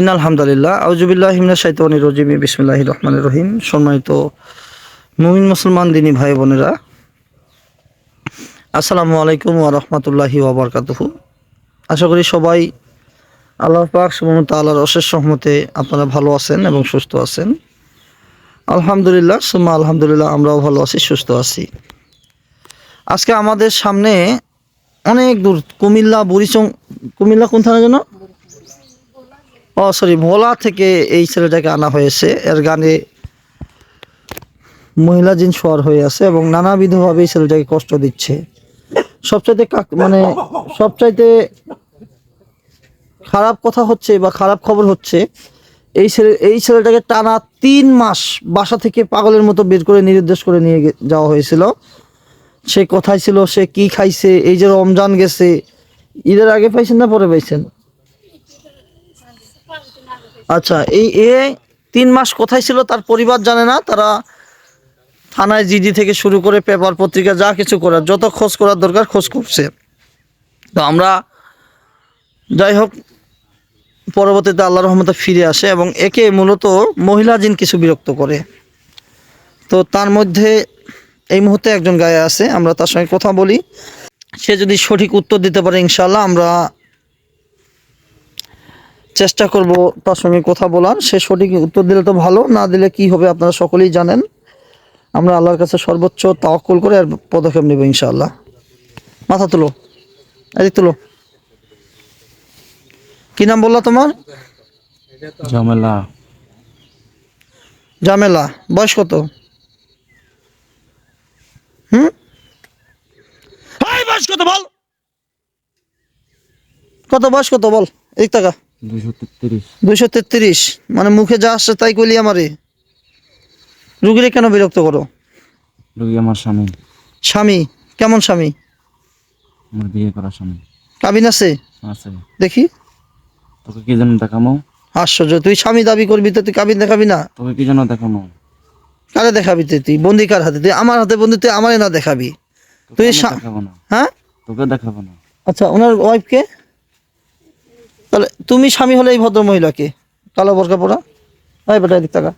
In আলহামদুলিল্লাহ আউজুবিল্লাহ হিমনা শাইতানির রজিম বিসমিল্লাহ রহমানির রহিম। সম্মানিত মুমিন মুসলমান দিনী ভাই বোনেরা, আসসালামু আলাইকুম ওয়া রাহমাতুল্লাহি ওয়া বারাকাতুহু। আশা করি সবাই আল্লাহ পাক সুবহানাহু ওয়া তাআলার অশেষ রহমতে আপনারা ভালো আছেন এবং সুস্থ আছেন। আলহামদুলিল্লাহ, সুম্মা আলহামদুলিল্লাহ, আমরাও ভালো আছি, সুস্থ আছি। আজকে আমাদের সামনে অনেক দূর কুমিল্লা, বুড়িচং কুমিল্লা কোন থানা যেন? ও সরি ভোলা থেকে এই ছেলেটাকে আনা হয়েছে। এর গানে মহিলা জিন শোয়ার হয়ে আছে এবং নানাবিধভাবে এই ছেলেটাকে কষ্ট দিচ্ছে। সবচাইতে মানে সবচাইতে খারাপ কথা হচ্ছে বা খারাপ খবর হচ্ছে, এই ছেলে এই ছেলেটাকে টানা তিন মাস বাসা থেকে পাগলের মতো বের করে নিরুদ্দেশ করে নিয়ে যাওয়া হয়েছিল। সে কোথায় ছিল, সে কি খাইছে, এই যে রমজান গেছে, ঈদের আগে পাইছেন না পরে পাইছেন? আচ্ছা এই, এ তিন মাস কোথায় ছিল তার পরিবার জানে না, তারা থানায় জিডি থেকে শুরু করে পেপার পত্রিকা যা কিছু করার, যত খোঁজ করার দরকার খোঁজ করছে। তো আমরা যাই হোক, পরবর্তীতে আল্লাহ রহমতে ফিরে আসে এবং একে মূলত মহিলা জিন কিছু বিরক্ত করে। তো তার মধ্যে এই মুহূর্তে একজন গায়ে আছে, আমরা তার সঙ্গে কথা বলি। সে যদি সঠিক উত্তর দিতে পারে ইনশাল্লাহ আমরা চেষ্টা করব তার সঙ্গে কথা বলার। সে সঠিক উত্তর দিলে তো ভালো না দিলে কি হবে আপনারা সকলেই জানেন। আমরা আল্লাহর কাছে সর্বোচ্চ তাওয়াক্কুল করে আর পদক্ষেপ নেব ইনশাআল্লাহ। মাথা তুলো এদিক তুলো। কি নাম বললা তোমার? ঝামেলা। জামেলা বয়স কত? হুম? হাই বয়স কত বল? কত বয়স কত বল? এদিক টাকা দুইশো তেত্রিশ। মানে মুখে যা আসছে তাই কইলি আমারে? রুগীরে কেন বিরক্ত করো? রোগী আমার স্বামী। স্বামী? কেমন স্বামী? আমার বিয়ে করা স্বামী। কাবিন আছে? আছে। দেখি। তোকে কি জন্য দেখামো? আশ্চর্য তুই স্বামী দাবি করবি তো তুই কাবিন দেখাবি না? তোকে কি জন্য দেখামো? কারে দেখাবি তুই? তুই বন্দি কার হাতে? তুই আমার হাতে বন্দি তুই আমারে না দেখাবি। তুই হ্যাঁ? তোকে দেখাবো না। আচ্ছা ওনার ওয়াইফকে তাহলে তুমি স্বামী হলে এই ভদ্র মহিলাকে কালো বরকা পরা এই বেটা এদিক টাকা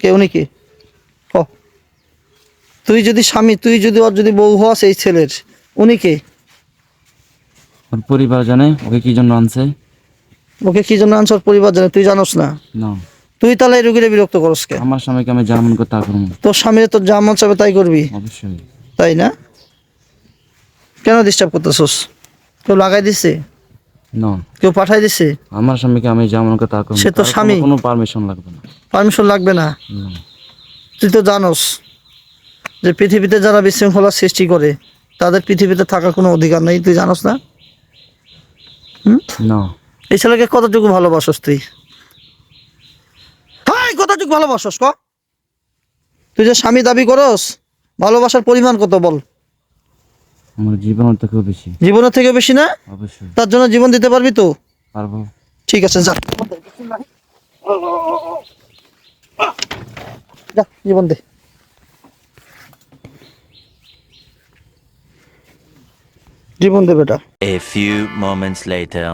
কে উনি কে? ক তুই যদি স্বামী তুই যদি ওর যদি বউ হওয়াস এই ছেলের উনি কে? ওর পরিবার জানে ওকে কি জন্য আনছে? ওকে কি জন্য আনসার পরিবার জানে তুই জানোস না? না। তুই তাহলে এই রুগীরে বিরক্ত করস কে? আমার স্বামীকে আমি করতে করব। তোর স্বামীর তোর যা মন চাবে তাই করবি? অবশ্যই। তাই না? কেন ডিস্টার্ব করতেছস? কেউ লাগাই দিছে? না কেউ পাঠাই দিছে? আমার স্বামীকে আমি যা মন করতে সে তো স্বামী। কোনো পারমিশন লাগবে না। পারমিশন লাগবে না। তুই তো জানোস যে পৃথিবীতে যারা বিশৃঙ্খলা সৃষ্টি করে তাদের পৃথিবীতে থাকার কোনো অধিকার নেই তুই জানোস না? না এই ছেলেকে কতটুকু ভালোবাসস তুই? হাই কতটুকু ভালোবাসস ক? তুই যে স্বামী দাবি করস ভালোবাসার পরিমাণ কত বল? আমার জীবনের থেকেও বেশি। জীবনের থেকে বেশি না? অবশ্যই। তার জন্য জীবন দিতে পারবি তো? পারব। ঠিক আছে যা। যা জীবন দে। জীবন দে বেটা। A few moments later.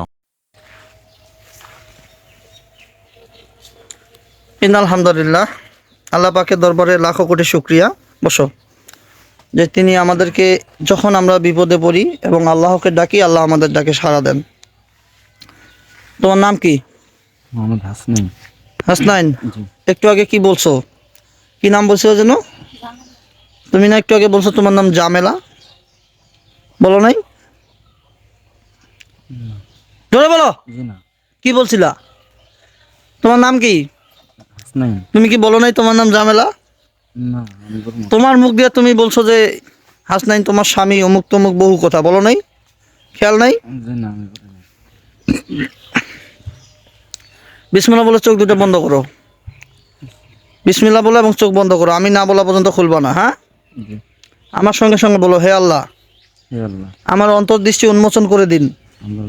ইন আলহামদুলিল্লাহ আল্লাহ পাকের দরবারে লাখো কোটি শুক্রিয়া। বসো। যে তিনি আমাদেরকে যখন আমরা বিপদে পড়ি এবং আল্লাহকে ডাকি আল্লাহ আমাদের ডাকে সাড়া দেন। তোমার নাম কি? মোহাম্মদ হাসনাইন। হাসনাইন? একটু আগে কি বলছো? কি নাম বলছো যেন? তুমি না একটু আগে বলছো তোমার নাম জামেলা? বলো নাই? জোরে বলো। না। কি বলছিলা? তোমার নাম কি? তুমি কি বলো নাই তোমার নাম জামেলা। তোমার মুখ দিয়ে তুমি বলছো যে হাসনাইন তোমার স্বামী অমুক তমুক বহু কথা বলো নাই? খেয়াল নাই। বিসমিল্লা বলে চোখ দুটো বন্ধ করো। বিসমিল্লা বলো এবং চোখ বন্ধ করো আমি না বলা পর্যন্ত খুলবা না হ্যাঁ? আমার সঙ্গে সঙ্গে বলো হে আল্লাহ। আমার অন্তর্দৃষ্টি উন্মোচন করে দিন। আমরা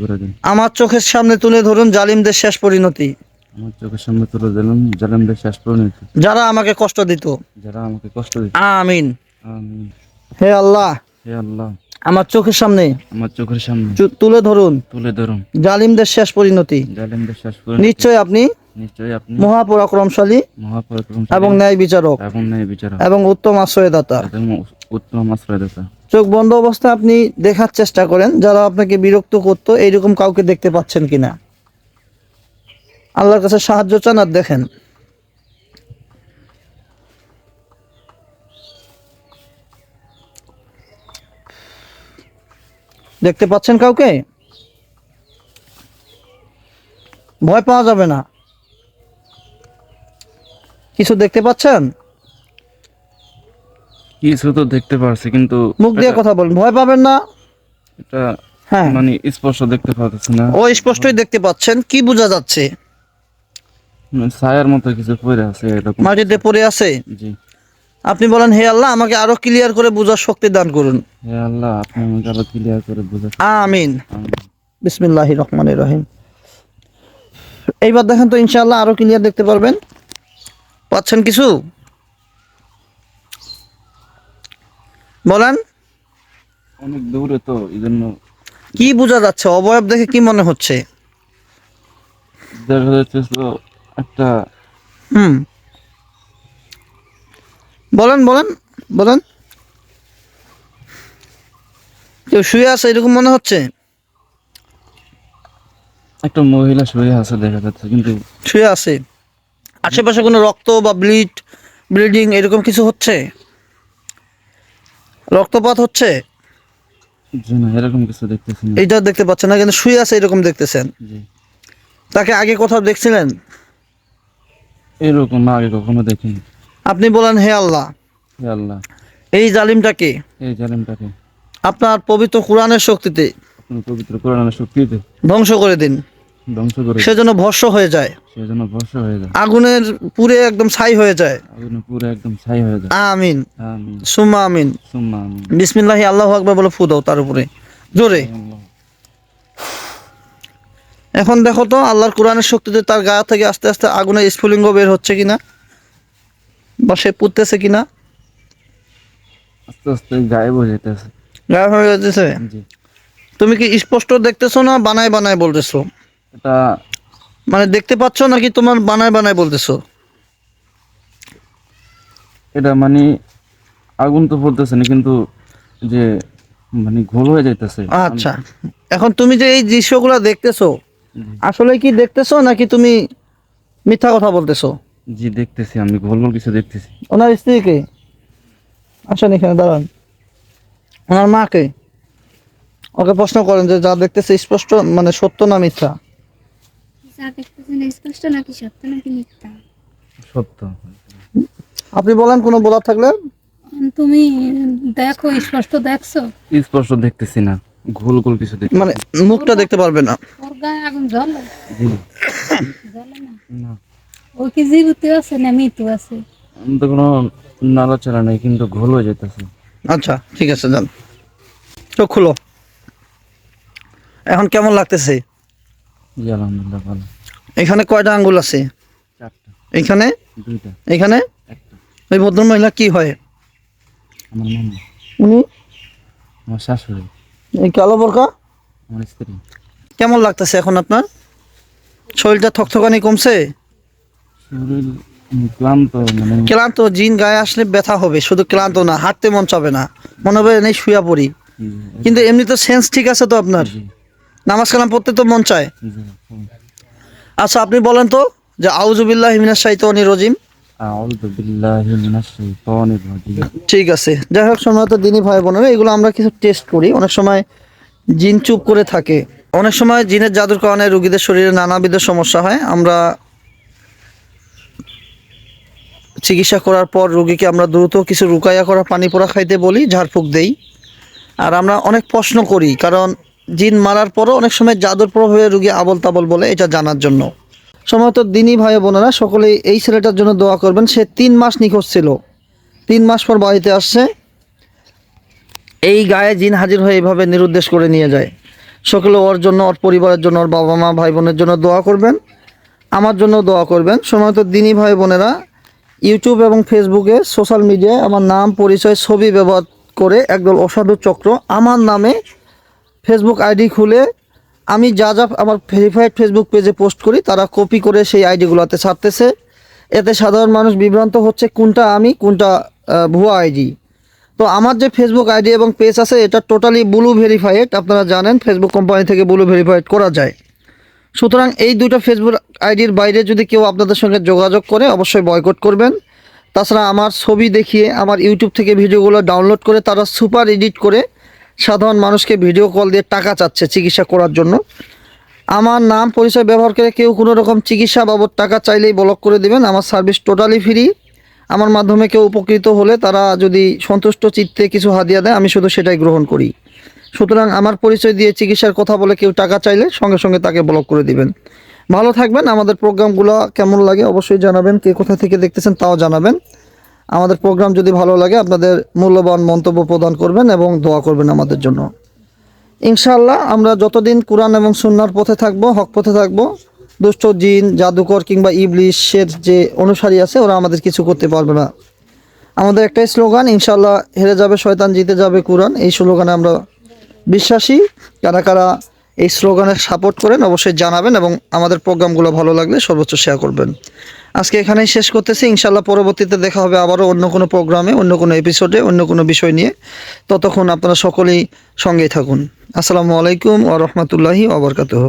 করে দিন। আমার চোখের সামনে তুলে ধরুন জালিমদের শেষ পরিণতি। আমার চোখের সামনে তুলে দিলাম শেষ পরিণতি। যারা আমাকে কষ্ট দিত। যারা আমাকে কষ্ট দিচ্ছে আমিন। আমি হে আল্লাহ। হে আল্লাহ। আমার চোখের সামনে। আমার চোখের সামনে। তুলে ধরুন। তুলে ধরুন। জালিমদের শেষ পরিণতি। জালেমদের শেষ করে নিশ্চয় আপনি নিশ্চয়ই আপনি মহাপরাক্রমশালী মহাপরাক্রম এবং ন্যায় বিচারক এবং ন্যায় বিচারক এবং উত্তম আশ্রয়দাতা। এবং উত্তম আশ্রয়দাতা। চোখ বন্ধ অবস্থায় আপনি দেখার চেষ্টা করেন যারা আপনাকে বিরক্ত করতো এইরকম কাউকে দেখতে পাচ্ছেন কিনা। আল্লাহর কাছে সাহায্য চান আর দেখেন। দেখতে পাচ্ছেন কাউকে? ভয় পাওয়া যাবে না। কিছু দেখতে পাচ্ছেন? কিছু তো দেখতে পারছি কিন্তু মুখ দিয়ে কথা বলেন। ভয় পাবেন না? এটা হ্যাঁ। মানে স্পষ্ট দেখতে পাচ্ছি না। ও স্পষ্টই দেখতে পাচ্ছেন। কি বোঝা যাচ্ছে? ছায়ার মতো কিছু পড়ে আছে এরকম। মাটিতে পড়ে আছে? জি। আপনি বলেন হে আল্লাহ আমাকে আরও ক্লিয়ার করে বোঝার শক্তি দান করুন। হে আল্লাহ আপনি আমাকে আরও ক্লিয়ার করে বুঝাতে আমিন। আমিন। বিসমিল্লাহ রহমান রহিম। এইবার দেখেন তো ইনশাআল্লাহ আরও ক্লিয়ার দেখতে পারবেন। পাচ্ছেন কিছু? বলেন। অনেক দূরে তো এই জন্য কি বোঝা যাচ্ছে? অবয়ব দেখে কি মনে হচ্ছে? দেখা যাচ্ছে একটা হুম। বলেন বলেন বলেন। কেউ শুয়ে আছে এরকম মনে হচ্ছে? একটা মহিলা শুয়ে আছে দেখা যাচ্ছে কিন্তু শুয়ে আছে। আশেপাশে কোনো রক্ত বা ব্লিড ব্লিডিং এরকম কিছু হচ্ছে? রক্তপাত হচ্ছে? এরকম কিছু দেখতেছি না। এইটা দেখতে পাচ্ছেন না কিন্তু শুয়ে আছে এরকম দেখতেছেন। তাকে আগে কোথাও দেখছিলেন? এরকম আগে কখনো দেখিনি। আপনি বলেন হে আল্লাহ। হে আল্লাহ। এই জালিমটাকে এই জালেমটাকে আপনার পবিত্র কোরআনের শক্তিতে। পবিত্র কোরআনের শক্তিতে। ধ্বংস করে দিন। ধ্বংস করে সে যেন ভস্য হয়ে যায়। সে যেন ভস্য হয়ে যায়। আগুনের পুরে একদম ছাই হয়ে যায়। আগুনে পুরো একদম ছাই হয়ে যায়। আমিন। আমিন। সুম্মা আমিন। সুম্মা আমিন। বিসমিল্লাহি আল্লাহ আকবার বলে ফু দাও তার উপরে। জোরে। এখন দেখো তো আল্লাহর কোরআনের শক্তিতে তার গা থেকে আস্তে আস্তে আগুনের স্ফুলিঙ্গ বের হচ্ছে কিনা? বা সে পুততেছে কিনা? আস্তে আস্তে হয়ে তুমি কি স্পষ্ট দেখতেছো না বানায় বানায় বলতেছো? এটা মানে দেখতে পাচ্ছ নাকি তোমার বানায় বানায় বলতেছো? এটা মানে আগুন তো পড়তেছে না কিন্তু যে মানে ঘোল হয়ে যাইতেছে। আচ্ছা। এখন তুমি যে এই দৃশ্যগুলো দেখতেছো। আসলে কি দেখতেছো নাকি তুমি মিথ্যা কথা বলতেছো? জি দেখতেছি আমি ঘোল কিছু দেখতেছি। ওনার স্ত্রীকে আসেন এখানে দাঁড়ান। ওনার মাকে ওকে প্রশ্ন করেন যে যা দেখতেছে স্পষ্ট মানে সত্য না মিথ্যা? যা দেখতেছেন স্পষ্ট নাকি সত্য নাকি মিথ্যা? সত্য। আপনি বলেন কোনো বলার থাকলে। তুমি দেখো স্পষ্ট দেখছ? স্পষ্ট দেখতেছি না। ঘোল ঘোল কিছু দেখতেছি মানে মুখটা দেখতে পারবে না। ওর গায়ে আগুন জ্বলে? জ্বলে না? না। ও কি জীবিত আছে না মৃত্যু আছে? তো কোনো নাড়াচাড়া নেই কিন্তু ঘোল হয়ে যাইতেছে। আচ্ছা ঠিক আছে যান। চোখ খুলো। এখন কেমন লাগতেছে? জি আলহামদুলিল্লাহ ভালো। এখানে কয়টা আঙ্গুল আছে? চারটা। এখানে? দুইটা। এখানে? একটা। ওই ভদ্রমহিলা কি হয়? আমার মামা। উনি? আমার শাশুড়ি। এই কালো বোরকা? কেমন লাগতেছে এখন আপনার? শরীরটা থকথকানি কমছে? ক্লান্ত মানে ক্লান্ত জিন গায়ে আসলে ব্যথা হবে শুধু ক্লান্ত না হাঁটতে মন চাবে না। মনে হবে নেই শুয়া পড়ি। কিন্তু এমনি তো সেন্স ঠিক আছে তো আপনার? নামাজ কালাম পড়তে তো মন চায়। আচ্ছা আপনি বলেন তো যে আউজুবিল্লাহ হিমিনাশ শাইতানির রজিম। ঠিক আছে, যাই হোক সময় তো দিনই ভাই বোনেরা, এগুলো আমরা কিছু টেস্ট করি। অনেক সময় জিন চুপ করে থাকে। অনেক সময় জিনের জাদুর কারণে রুগীদের শরীরে নানাবিধ সমস্যা হয়। আমরা চিকিৎসা করার পর রুগীকে আমরা দ্রুত কিছু রুকাইয়া করা পানি পোড়া খাইতে বলি, ঝাড়ফুঁক দেই। আর আমরা অনেক প্রশ্ন করি, কারণ জিন মারার পরও অনেক সময় জাদুর প্রভাবে রুগী আবল তাবল বলে, এটা জানার জন্য। সময় তো দিনই ভাই বোনেরা সকলেই এই ছেলেটার জন্য দোয়া করবেন। সে তিন মাস নিখোঁজ ছিল। তিন মাস পর বাড়িতে আসছে। এই গায়ে জিন হাজির হয়ে এইভাবে নিরুদ্দেশ করে নিয়ে যায়। সকলে ওর জন্য, ওর পরিবারের জন্য, ওর বাবা মা, ভাই বোনের জন্য দোয়া করবেন। আমার জন্য দোয়া করবেন। সময় তো দিনী ভাই বোনেরা ইউটিউব এবং ফেসবুকে, সোশ্যাল মিডিয়ায় আমার নাম, পরিচয়, ছবি ব্যবহার করে একদল অসাধু চক্র আমার নামে ফেসবুক আইডি খুলে আমি যা যা আমার ভেরিফাইড ফেসবুক পেজে পোস্ট করি, তারা কপি করে সেই আইডিগুলোতে ছাড়তেছে। এতে সাধারণ মানুষ বিভ্রান্ত হচ্ছে কোনটা আমি, কোনটা ভুয়া আইডি তো আমার যে ফেসবুক আইডি এবং পেজ আছে, এটা টোটালি ব্লু ভেরিফাইড আপনারা জানেন ফেসবুক কোম্পানি থেকে ব্লু ভেরিফাইড করা যায়। সুতরাং এই দুটো ফেসবুক আইডির বাইরে যদি কেউ আপনাদের সঙ্গে যোগাযোগ করে, অবশ্যই বয়কট করবেন। তাছাড়া আমার ছবি দেখিয়ে, আমার ইউটিউব থেকে ভিডিওগুলো ডাউনলোড করে, তারা সুপার এডিট করে সাধারণ মানুষকে ভিডিও কল দিয়ে টাকা চাচ্ছে চিকিৎসা করার জন্য। আমার নাম পরিচয় ব্যবহার করে কেউ কোনো রকম চিকিৎসা বাবদ টাকা চাইলেই ব্লক করে দেবেন। আমার সার্ভিস টোটালি ফ্রি আমার মাধ্যমে কেউ উপকৃত হলে তারা যদি সন্তুষ্ট চিত্তে কিছু হাদিয়া দেয়, আমি শুধু সেটাই গ্রহণ করি। সুতরাং আমার পরিচয় দিয়ে চিকিৎসার কথা বলে কেউ টাকা চাইলে সঙ্গে সঙ্গে তাকে ব্লক করে দিবেন। ভালো থাকবেন। আমাদের প্রোগ্রামগুলো কেমন লাগে অবশ্যই জানাবেন। কে কোথা থেকে দেখতেছেন তাও জানাবেন। আমাদের প্রোগ্রাম যদি ভালো লাগে, আপনাদের মূল্যবান মন্তব্য প্রদান করবেন এবং দোয়া করবেন আমাদের জন্য। ইনশাল্লাহ আমরা যতদিন কোরআন এবং সুন্নার পথে থাকব, হক পথে থাকব, দুষ্ট জিন, জাদুকর কিংবা ইবলিশের যে অনুসারী আছে, ওরা আমাদের কিছু করতে পারবে না। আমাদের একটাই স্লোগান ইনশাল্লাহ হেরে যাবে শয়তান, জিতে যাবে কোরআন। এই স্লোগানে আমরা বিশ্বাসী। কারা কারা এই স্লোগানে সাপোর্ট করেন, অবশ্যই জানাবেন এবং আমাদের প্রোগ্রামগুলো ভালো লাগলে সর্বোচ্চ শেয়ার করবেন। আজকে এখানেই শেষ করতেছি। ইনশাল্লাহ পরবর্তীতে দেখা হবে আবারও অন্য কোনো প্রোগ্রামে অন্য কোনো এপিসোডে অন্য কোনো বিষয় নিয়ে। ততক্ষণ আপনারা সকলেই সঙ্গেই থাকুন। আসসালামু আলাইকুম ও রহমতুল্লাহি ওবরকাতুহ